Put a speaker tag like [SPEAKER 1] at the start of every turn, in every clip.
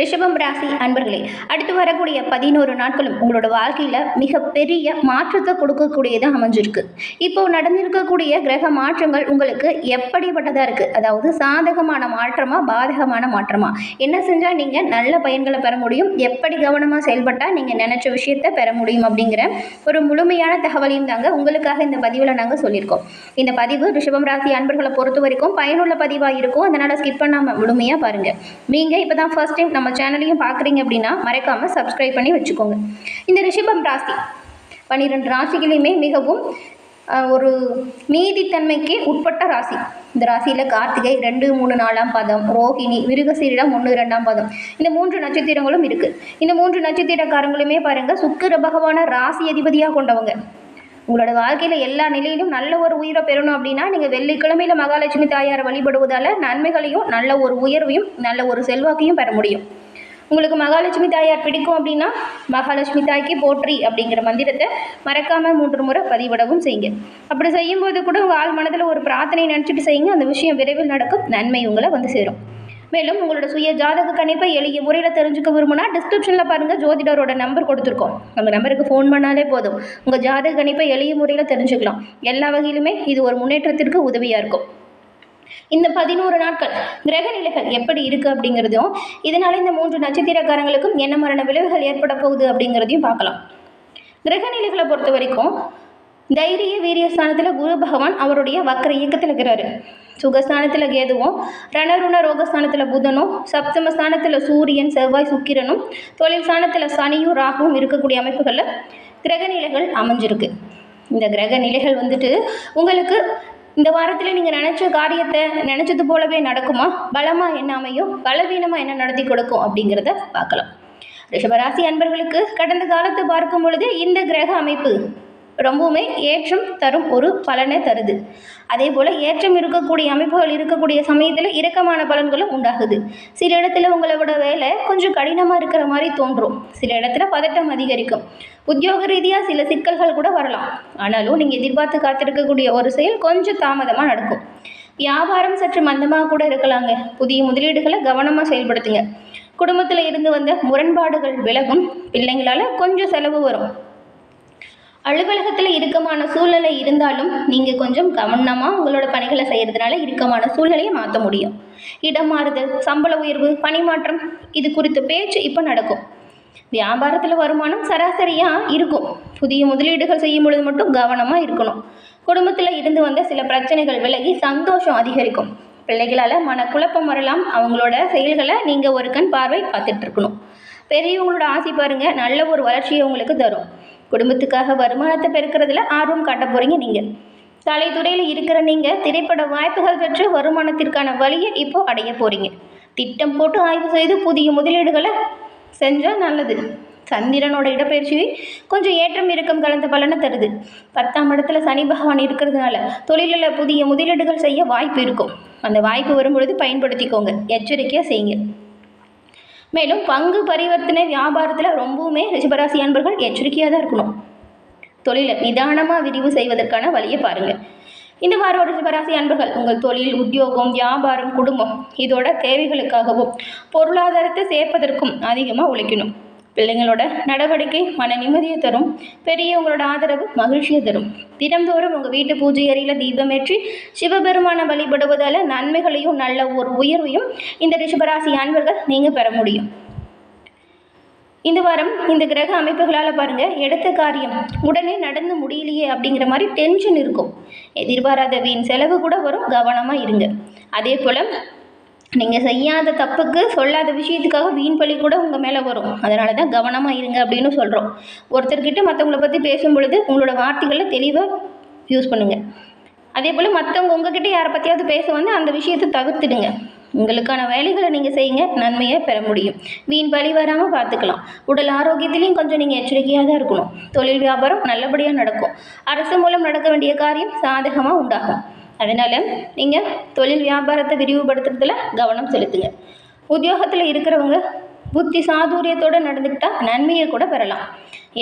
[SPEAKER 1] ரிஷபம் ராசி அன்பர்களே அடுத்து வரக்கூடிய பதினோரு நாட்களும் உங்களோட வாழ்க்கையில் மிகப்பெரிய மாற்றத்தை கொடுக்கக்கூடியதாக அமைஞ்சிருக்கு. இப்போ நடந்திருக்கக்கூடிய கிரக மாற்றங்கள் உங்களுக்கு எப்படிப்பட்டதாக இருக்குது அதாவது சாதகமான மாற்றமா பாதகமான மாற்றமா? என்ன செஞ்சால் நீங்கள் நல்ல பயன்களை பெற முடியும்? எப்படி கவனமாக செயல்பட்டால் நீங்கள் நினச்ச விஷயத்தை பெற முடியும் அப்படிங்கிற ஒரு முழுமையான தகவலையும் தாங்க உங்களுக்காக இந்த பதிவில் நாங்கள் சொல்லியிருக்கோம். இந்த பதிவு ரிஷபம் ராசி அன்பர்களை பொறுத்த வரைக்கும் பயனுள்ள பதிவாக இருக்கும். அதனால் ஸ்கிப் பண்ணாமல் முழுமையாக பாருங்கள் நீங்கள் இப்போ தான் ஃபர்ஸ்ட் டைம் நம்ம சேனலையும் பார்க்குறீங்க அப்படின்னா மறக்காமல் சப்ஸ்கிரைப் பண்ணி வச்சுக்கோங்க. இந்த ரிஷபம் ராசி பன்னிரெண்டு ராசிகளையுமே மிகவும் ஒரு நீதித்தன்மைக்கு உட்பட்ட ராசி. இந்த ராசியில் கார்த்திகை ரெண்டு மூணு நாலாம் பாதம் ரோஹிணி மிருகசீரிடம் ஒன்று ரெண்டாம் பாதம். இந்த மூன்று நட்சத்திரங்களும் இருக்குது இந்த மூன்று நட்சத்திரக்காரங்களுமே பாருங்கள் சுக்கிர பகவான ராசி அதிபதியாக கொண்டவங்க. உங்களோட வாழ்க்கையில் எல்லா நிலையிலும் நல்ல ஒரு உயிரை பெறணும் அப்படின்னா நீங்கள் வெள்ளிக்கிழமையில் மகாலட்சுமி தாயாரை வழிபடுவதால் நன்மைகளையும் நல்ல ஒரு உயர்வையும் நல்ல ஒரு செல்வாக்கையும் பெற முடியும். உங்களுக்கு மகாலட்சுமி தாயார் பிடிக்கும் அப்படின்னா மகாலட்சுமி தாய்க்கு போற்றி அப்படிங்கிற மந்திரத்தை மறக்காமல் மூன்று முறை பதிவிடவும் செய்யுங்க. அப்படி செய்யும்போது கூட உங்கள் ஆள் மனதில் ஒரு பிரார்த்தனை நினச்சிட்டு செய்யுங்க. அந்த விஷயம் விரைவில் நடக்கும். நன்மை உங்களை வந்து சேரும். மேலும் உங்களோட சுய ஜாதக கணிப்பை எளிய முறையில் தெரிஞ்சுக்க விரும்புனா டிஸ்கிரிப்ஷனில் பாருங்கள் ஜோதிடரோட நம்பர் கொடுத்துருக்கோம். அந்த நம்பருக்கு ஃபோன் பண்ணாலே போதும். உங்கள் ஜாதக கணிப்பை எளிய முறையில் தெரிஞ்சுக்கலாம். எல்லா வகையிலுமே இது ஒரு முன்னேற்றத்திற்கு உதவியாக இருக்கும். இந்த பதினோரு நாட்கள் கிரக நிலைகள் எப்படி இருக்குது அப்படிங்கிறதையும் இதனால இந்த மூன்று நட்சத்திரக்காரங்களுக்கும் என்ன மரண விளைவுகள் ஏற்பட போகுது அப்படிங்கிறதையும் பார்க்கலாம். கிரக நிலைகளை பொறுத்த வரைக்கும் தைரிய வீரிய ஸ்தானத்தில் குரு பகவான் அவருடைய வக்கர இயக்கத்தில் இருக்கிறாரு. சுகஸ்தானத்தில் கேதுவும் ரணருண ரோகஸ்தானத்தில் புதனும் சப்தம ஸ்தானத்தில் சூரியன் செவ்வாய் சுக்கிரனும் தொழில் ஸ்தானத்தில் சனியும் ராகுவும் இருக்கக்கூடிய அமைப்புகளில் கிரக நிலைகள் அமைஞ்சிருக்கு. இந்த கிரக நிலைகள் வந்துட்டு உங்களுக்கு இந்த வாரத்தில் நீங்கள் நினச்ச காரியத்தை நினச்சது போலவே நடக்குமா? பலமாக என்ன அமையும்? பலவீனமாக என்ன நடத்தி கொடுக்கும் அப்படிங்கிறத பார்க்கலாம். ரிஷபராசி அன்பர்களுக்கு கடந்த காலத்தை பார்க்கும் பொழுது இந்த கிரக அமைப்பு ரொம்பவுமே ஏற்றம் தரும் ஒரு பலனை தருது. அதே போல் ஏற்றம் இருக்கக்கூடிய அமைப்புகள் இருக்கக்கூடிய சமயத்தில் இறக்கமான பலன்களும் உண்டாகுது. சில இடத்துல உங்களோட வேலை கொஞ்சம் கடினமாக இருக்கிற மாதிரி தோன்றும். சில இடத்துல பதட்டம் அதிகரிக்கும். உத்தியோக ரீதியாக சில சிக்கல்கள் கூட வரலாம். ஆனாலும் நீங்கள் எதிர்பார்த்து காத்திருக்கக்கூடிய ஒரு செயல் கொஞ்சம் தாமதமாக நடக்கும். வியாபாரம் சற்று மந்தமாக கூட இருக்கலாங்க. புதிய முதலீடுகளை கவனமாக செயல்படுத்துங்க. குடும்பத்தில் இருந்து வந்த முரண்பாடுகள் விலகும். பிள்ளைங்களால் கொஞ்சம் செலவு வரும். அலுவலகத்தில் இறுக்கமான சூழ்நிலை இருந்தாலும் நீங்கள் கொஞ்சம் கவனமாக உங்களோட பணிகளை செய்கிறதுனால இறுக்கமான சூழ்நிலையை மாற்ற முடியும். இடம் மாறுதல் சம்பள உயர்வு பணிமாற்றம் இது குறித்த பேச்சு இப்போ நடக்கும். வியாபாரத்தில் வருமானம் சராசரியாக இருக்கும். புதிய முதலீடுகள் செய்யும் பொழுது மட்டும் கவனமாக இருக்கணும். குடும்பத்தில் இருந்து வந்த சில பிரச்சனைகள் விலகி சந்தோஷம் அதிகரிக்கும். பிள்ளைகளால் மனக்குழப்பம் வரலாம். அவங்களோட செயல்களை நீங்கள் ஒரு கண் பார்வை பார்த்துட்ருக்கணும் பெரியவங்களோட ஆசை பாருங்கள் நல்ல ஒரு வளர்ச்சியை உங்களுக்கு தரும். குடும்பத்துக்காக வருமானத்தை பெருக்கிறதுல ஆர்வம் காட்ட போகிறீங்க நீங்கள் கலைத்துறையில் இருக்கிற நீங்கள் திரைப்பட வாய்ப்புகள் பெற்று வருமானத்திற்கான வழியை இப்போது அடைய போகிறீங்க திட்டம் போட்டு ஆய்வு செய்து புதிய முதலீடுகளை செஞ்சால் நல்லது. சந்திரனோட இடப்பெயர்ச்சி கொஞ்சம் ஏற்றம் இறக்கம் கலந்த பலனை தருது. பத்தாம் இடத்துல சனி பகவான் இருக்கிறதுனால தொழிலில் புதிய முதலீடுகள் செய்ய வாய்ப்பு இருக்கும். அந்த வாய்ப்பு வரும்பொழுது பயன்படுத்திக்கோங்க. எச்சரிக்கையாக செய்யுங்க. மேலும் பங்கு பரிவர்த்தனை வியாபாரத்தில் ரொம்பவுமே ரிஷபராசி அன்பர்கள் எச்சரிக்கையாக தான் இருக்கணும். தொழிலை நிதானமாக விரிவு செய்வதற்கான வழியை பாருங்கள் இந்த வார ரிஷபராசி அன்பர்கள் உங்கள் தொழில் உத்தியோகம் வியாபாரம் குடும்பம் இதோட தேவைகளுக்காகவும் பொருளாதாரத்தை சேர்ப்பதற்கும் அதிகமாக உழைக்கணும். பிள்ளைங்களோட நடவடிக்கை மன நிம்மதியை தரும் பெரியவங்களோட ஆதரவு மகிழ்ச்சியை தரும். தினம்தோறும் உங்கள் வீட்டு பூஜை அறையில் தீபமேற்றி சிவபெருமானை வழிபடுவதால் நன்மைகளையும் நல்ல ஒரு உயர்வையும் இந்த ரிஷபராசி அன்பர்கள் நீங்கள் பெற முடியும். இந்த வாரம் இந்த கிரக அமைப்புகளால் பாருங்கள் எடுத்த காரியம் உடனே நடந்து முடியலையே அப்படிங்கிற மாதிரி டென்ஷன் இருக்கும். எதிர்பாராத வீண் செலவு கூட வரும் கவனமாக இருங்க. அதே போல் நீங்கள் செய்யாத தப்புக்கு சொல்லாத விஷயத்துக்காக வீண் பழி கூட உங்கள் மேலே வரும். அதனால தான் கவனமாக இருங்க அப்படின்னு சொல்கிறோம் ஒருத்தர்கிட்ட மற்றவங்கள பற்றி பேசும் பொழுது உங்களோட வார்த்தைகளை தெளிவாக யூஸ் பண்ணுங்கள் அதே போல் மற்றவங்க உங்ககிட்ட யாரை பற்றியாவது பேச வந்து அந்த விஷயத்தை தவிர்த்துடுங்க. உங்களுக்கான வேலைகளை நீங்கள் செய்யுங்க நன்மையை பெற முடியும். வீண் பழி வராமல் பார்த்துக்கலாம் உடல் ஆரோக்கியத்திலையும் கொஞ்சம் நீங்கள் எச்சரிக்கையாக தான் இருக்கணும். தொழில் வியாபாரம் நல்லபடியாக நடக்கும். அரசு மூலம் நடக்க வேண்டிய காரியம் சாதகமாக உண்டாகும். அதனால் நீங்கள் தொழில் வியாபாரத்தை விரிவுபடுத்துறதுல கவனம் செலுத்துங்க. உத்தியோகத்தில் இருக்கிறவங்க புத்தி சாதுரியத்தோடு நடந்துக்கிட்டால் நன்மையை கூட பெறலாம்.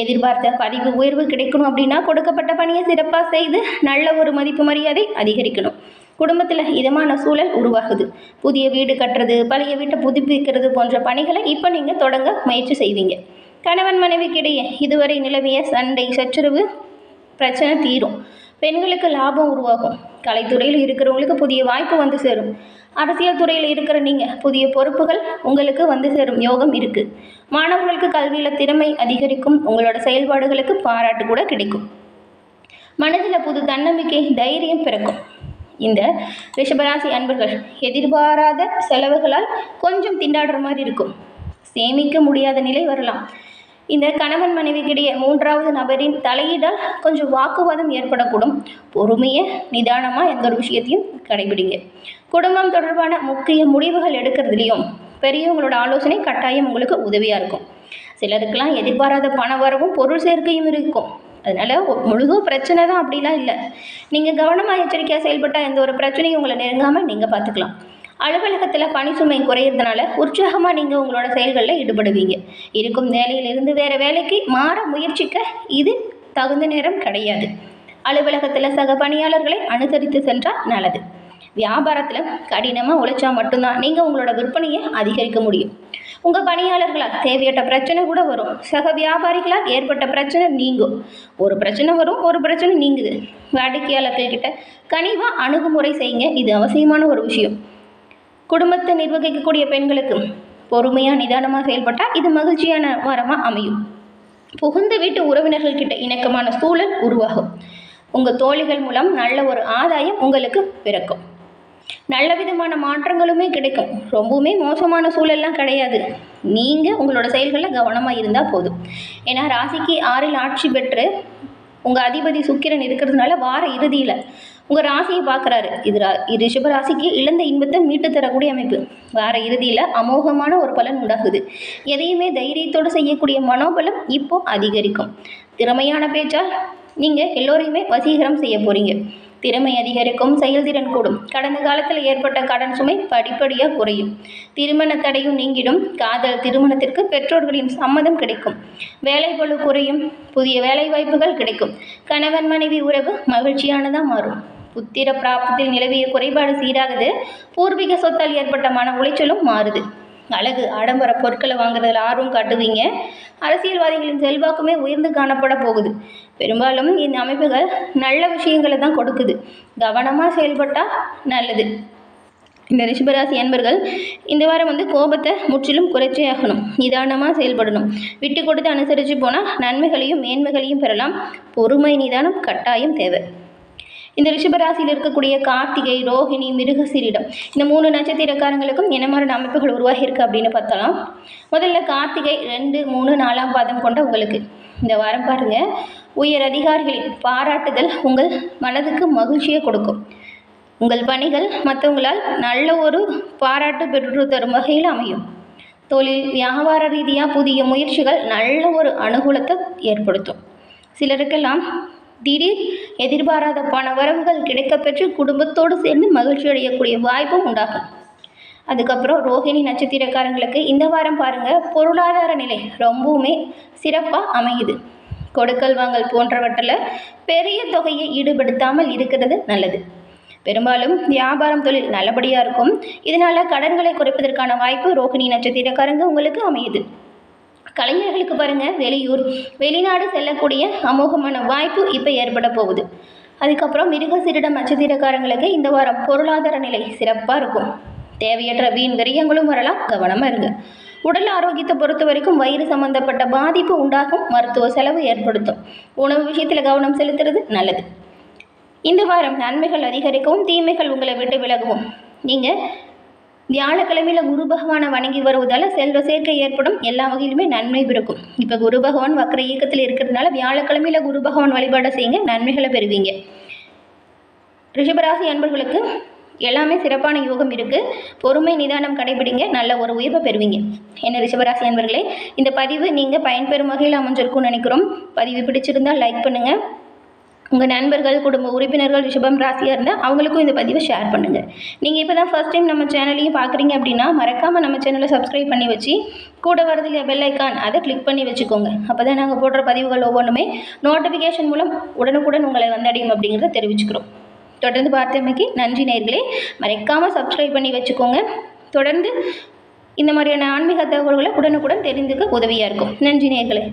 [SPEAKER 1] எதிர்பார்த்த பதிவு உயர்வு கிடைக்கணும் அப்படின்னா கொடுக்கப்பட்ட பணியை சிறப்பாக செய்து நல்ல ஒரு மதிப்பு மரியாதை அதிகரிக்கணும். குடும்பத்தில் இதமான சூழல் உருவாகுது. புதிய வீடு கட்டுறது பழைய வீட்டை புதுப்பிக்கிறது போன்ற பணிகளை இப்போ நீங்கள் தொடங்க முயற்சி செய்வீங்க. கணவன் மனைவிக்கிடையே இதுவரை நிலவிய சண்டை சச்சரவு பிரச்சனை தீரும். பெண்களுக்கு லாபம் உருவாகும். கலைத்துறையில் இருக்கிறவங்களுக்கு புதிய வாய்ப்பு வந்து சேரும். அரசியல் துறையில் இருக்கிற நீங்கள் புதிய பொறுப்புகள் உங்களுக்கு வந்து சேரும் யோகம் இருக்குது மாணவர்களுக்கு கல்வியில் திறமை அதிகரிக்கும் உங்களோட செயல்பாடுகளுக்கு பாராட்டு கூட கிடைக்கும். மனதில் புது தன்னம்பிக்கை தைரியம் பிறக்கும். இந்த ரிஷபராசி அன்பர்கள் எதிர்பாராத செலவுகளால் கொஞ்சம் திண்டாடுற மாதிரி இருக்கும். சேமிக்க முடியாத நிலை வரலாம். இந்த கணவன் மனைவிக்கிடையே மூன்றாவது நபரின் தலையீடால் கொஞ்சம் வாக்குவாதம் ஏற்படக்கூடும். பொறுமையை நிதானமாக எந்த ஒரு விஷயத்தையும் கடைபிடிங்க. குடும்பம் தொடர்பான முக்கிய முடிவுகள் எடுக்கிறதுலையும் பெரியவங்களோட ஆலோசனை கட்டாயம் உங்களுக்கு உதவியாக இருக்கும். சிலருக்கெல்லாம் எதிர்பாராத பண வரவும் பொருள் சேர்க்கையும் இருக்கும். அதனால் முழுதும் பிரச்சனை தான் அப்படிலாம் இல்லை. நீங்கள் கவனமாக எச்சரிக்கையாக செயல்பட்டால் எந்த ஒரு பிரச்சனையும் உங்களை நெருங்காமல் நீங்கள் பார்த்துக்கலாம் அலுவலகத்தில் பணி சுமை குறையிறதுனால உற்சாகமாக நீங்கள் உங்களோட செயல்களில் ஈடுபடுவீங்க. இருக்கும் வேலையிலிருந்து வேறு வேலைக்கு மாற முயற்சிக்க இது தகுந்த நேரம் கிடையாது. அலுவலகத்தில் சக பணியாளர்களை அனுசரித்து சென்றால் நல்லது. வியாபாரத்தில் கடினமாக உழைச்சா மட்டும்தான் நீங்கள் உங்களோட விற்பனையை அதிகரிக்க முடியும். உங்கள் பணியாளர்களால் தேவையற்ற பிரச்சனை கூட வரும். சக வியாபாரிகளால் ஏற்பட்ட பிரச்சனை நீங்கும். ஒரு பிரச்சனை வரும் ஒரு பிரச்சனை நீங்குது. வாடிக்கையாளர்கள்கிட்ட கனிவாக அணுகுமுறை செய்யுங்க. இது அவசியமான ஒரு விஷயம். குடும்பத்தை நிர்வகிக்கக்கூடிய பெண்களுக்கு பொறுமையாக நிதானமாக செயல்பட்டால் இது மகிழ்ச்சியான வாரமாக அமையும். புகுந்த வீட்டு உறவினர்கள்கிட்ட இணக்கமான சூழல் உருவாகும். உங்கள் தோழிகள் மூலம் நல்ல ஒரு ஆதாயம் உங்களுக்கு பிறக்கும். நல்ல விதமான மாற்றங்களுமே கிடைக்கும். ரொம்பவுமே மோசமான சூழல்லாம் கிடையாது. நீங்கள் உங்களோட செயல்களில் கவனமாக இருந்தால் போதும். ஏன்னா ராசிக்கு ஆறில் ஆட்சி பெற்று உங்கள் அதிபதி சுக்கிரன் இருக்கிறதுனால வார இறுதியில் உங்கள் ராசியை பார்க்குறாரு. இது ரா இது ரிஷப ராசிக்கு இழந்த இன்பத்தை மீட்டு தரக்கூடிய அமைப்பு. வார இறுதியில் அமோகமான ஒரு பலன் உண்டாகுது. எதையுமே தைரியத்தோடு செய்யக்கூடிய மனோபலம் இப்போ அதிகரிக்கும். திறமையான பேச்சால் நீங்கள் எல்லோரையுமே வசீகரம் செய்ய போகிறீங்க திறமை அதிகரிக்கும் செயல்திறன் கூடும். கடந்த காலத்தில் ஏற்பட்ட கடன் சுமை படிப்படியாக குறையும். திருமண தடையும் நீங்கிடும். காதல் திருமணத்திற்கு பெற்றோர்களின் சம்மதம் கிடைக்கும். வேலைப்பளு குறையும். புதிய வேலை வாய்ப்புகள் கிடைக்கும். கணவன் மனைவி உறவு மகிழ்ச்சியானதாக மாறும். புத்திர பிராப்தத்தில் நிலவிய குறைபாடு சீராகுது. பூர்வீக சொத்தால் ஏற்பட்ட மன உளைச்சலும் மாறுது. அழகு ஆடம்பர பொருட்களை வாங்குறதுல ஆர்வம் காட்டுவீங்க. அரசியல்வாதிகளின் செல்வாக்குமே உயர்ந்து காணப்பட போகுது. பெரும்பாலும் இந்த அமைப்புகள் நல்ல விஷயங்களை தான் கொடுக்குது. கவனமாக செயல்பட்டால் நல்லது. இந்த ரிஷபராசி அன்பர்கள் இந்த வாரம் வந்து கோபத்தை முற்றிலும் குறைச்சே ஆகணும். நிதானமாக செயல்படணும். விட்டு கொடுத்து அனுசரித்து போனால் நன்மைகளையும் மேன்மைகளையும் பெறலாம். பொறுமை நிதானம் கட்டாயம் தேவை. இந்த ரிஷபராசியில் இருக்கக்கூடிய கார்த்திகை ரோஹிணி மிருகசீரிடம் இந்த மூணு நட்சத்திரக்காரங்களுக்கும் என்ன மாதிரி அமைப்புகள் உருவாகியிருக்கு அப்படின்னு பார்த்தலாம். முதல்ல கார்த்திகை ரெண்டு மூணு நாலாம் பாதம் கொண்ட உங்களுக்கு. இந்த வாரம் பாருங்கள் உயர் அதிகாரிகளின் பாராட்டுதல் உங்கள் மனதுக்கு மகிழ்ச்சியை கொடுக்கும். உங்கள் பணிகள் மற்றவங்களால் நல்ல ஒரு பாராட்டு பெற்று தரும் வகையில் அமையும். தொழில் வியாபார ரீதியாக புதிய முயற்சிகள் நல்ல ஒரு அனுகூலத்தை ஏற்படுத்தும். சிலருக்கெல்லாம் திடீர் எதிர்பாராத பண வரவுகள் கிடைக்கப்பெற்று குடும்பத்தோடு சேர்ந்து மகிழ்ச்சி அடையக்கூடிய வாய்ப்பும் உண்டாகும். அதுக்கப்புறம் ரோஹிணி நட்சத்திரக்காரங்களுக்கு இந்த வாரம் பாருங்கள் பொருளாதார நிலை ரொம்பவுமே சிறப்பாக அமையுது. கொடுக்கல் வாங்கல் போன்றவற்றில் பெரிய தொகையை ஈடுபடுத்தாமல் இருக்கிறது நல்லது. பெரும்பாலும் வியாபாரம் தொழில் நல்லபடியாக இருக்கும். இதனால் கடன்களை குறைப்பதற்கான வாய்ப்பு ரோகிணி நட்சத்திரக்காரங்க உங்களுக்கு அமையுது. கலைஞர்களுக்கு பாருங்கள் வெளியூர் வெளிநாடு செல்லக்கூடிய அமோகமான வாய்ப்பு இப்போ ஏற்பட போகுது. அதுக்கப்புறம் மிருக மிருகசிரிட நட்சத்திரக்காரங்களுக்கு இந்த வாரம் பொருளாதார நிலை சிறப்பாக இருக்கும். தேவையற்ற வீண் விரயங்களும் வரலாம் கவனமாக இருங்க. உடல் ஆரோக்கியத்தை பொறுத்த வரைக்கும் வயிறு சம்பந்தப்பட்ட பாதிப்பு உண்டாகும் மருத்துவ செலவு ஏற்படுத்தும். உணவு விஷயத்தில் கவனம் செலுத்துறது நல்லது. இந்த வாரம் நன்மைகள் அதிகரிக்கவும் தீமைகள் உங்களை விட்டு விலகவும். நீங்கள் வியாழக்கிழமையில் குரு பகவானை வணங்கி வருவதால் செல்வ சேர்க்கை ஏற்படும். எல்லா வகையிலுமே நன்மை பிறக்கும். இப்போ குரு பகவான் வக்கர இயக்கத்தில் இருக்கிறதுனால வியாழக்கிழமையில் குரு பகவான் வழிபாடு செய்யுங்க. நன்மைகளை பெறுவீங்க. ரிஷபராசி அன்பர்களுக்கு எல்லாமே சிறப்பான யோகம் இருக்குது பொறுமை நிதானம் கடைபிடிங்க. நல்ல ஒரு உயர்வை பெறுவீங்க. என்ன ரிஷபராசி அன்பர்களே இந்த பதிவு நீங்கள் பயன்பெறும் வகையில் அமைஞ்சிருக்கும்னு நினைக்கிறோம். பதிவு பிடிச்சிருந்தால் லைக் பண்ணுங்கள் உங்கள் நண்பர்கள் குடும்ப உறுப்பினர்கள் ரிஷபம் ராசியாக இருந்தால் அவங்களுக்கும் இந்த பதிவை ஷேர் பண்ணுங்கள் நீங்கள் இப்போ தான் ஃபஸ்ட் டைம் நம்ம சேனலையும் பார்க்குறீங்க அப்படின்னா மறக்காமல் நம்ம சேனலை சப்ஸ்கிரைப் பண்ணி வச்சு கூட வரது பெல் ஐக்கான் அதை கிளிக் பண்ணி வச்சுக்கோங்க. அப்போ தான் நாங்கள் போடுற பதிவுகள் ஒவ்வொன்றுமே நோட்டிஃபிகேஷன் மூலம் உடனுக்குடன் உங்களை வந்தடையும் அப்படிங்கிறத தெரிவிச்சுக்கிறோம். தொடர்ந்து பார்த்தமைக்கு நன்றி நேர்களே. மறைக்காமல் சப்ஸ்கிரைப் பண்ணி வச்சுக்கோங்க. தொடர்ந்து இந்த மாதிரியான ஆன்மீக தகவல்களை உடனுக்குடன் தெரிந்துக்க உதவியாக இருக்கும். நன்றி நேர்களே.